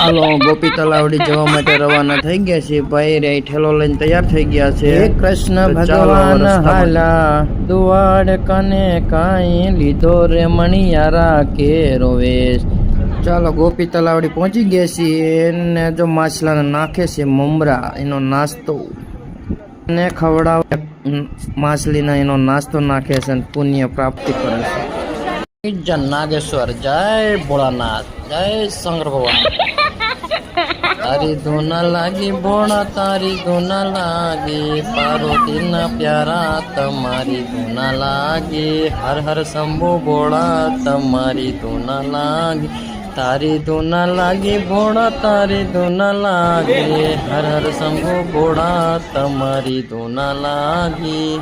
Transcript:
હાલો ગોપી તલાવડી જવા માટે રવાના થઈ ગયા છે. ભાઈ રે ઠેલો લઈને તૈયાર થઈ ગયા છે. હે કૃષ્ણ ભગવાન હાલા દુવાડ કને કાઈ લીધો રે મણિયારા કે રોવેશ ચાલો ગોપી તલાવડી પહોંચી ગયા છીએ. ને જો માછલાને નાખે છે મમરા એનો નાસ્તો. ને ખવડાવ માછલીના એનો નાસ્તો નાખે છે પુણ્ય પ્રાપ્તિ કરે છે. જય નાગેશ્વર જય ભોળાનાથ જય શંકર ભગવાન. તારી ધૂન લાગી બોણ તારી ધૂન લાગી પાર્વતીના પ્યારા, તમારી ધૂન લાગી. હર હર શંભુ બોળા તમારી ધૂન લાગી. તારી ધૂન લાગી ભોળા તારી ધૂન લાગી. હર હર શંભુ બોળા તમારી ધૂન લાગી.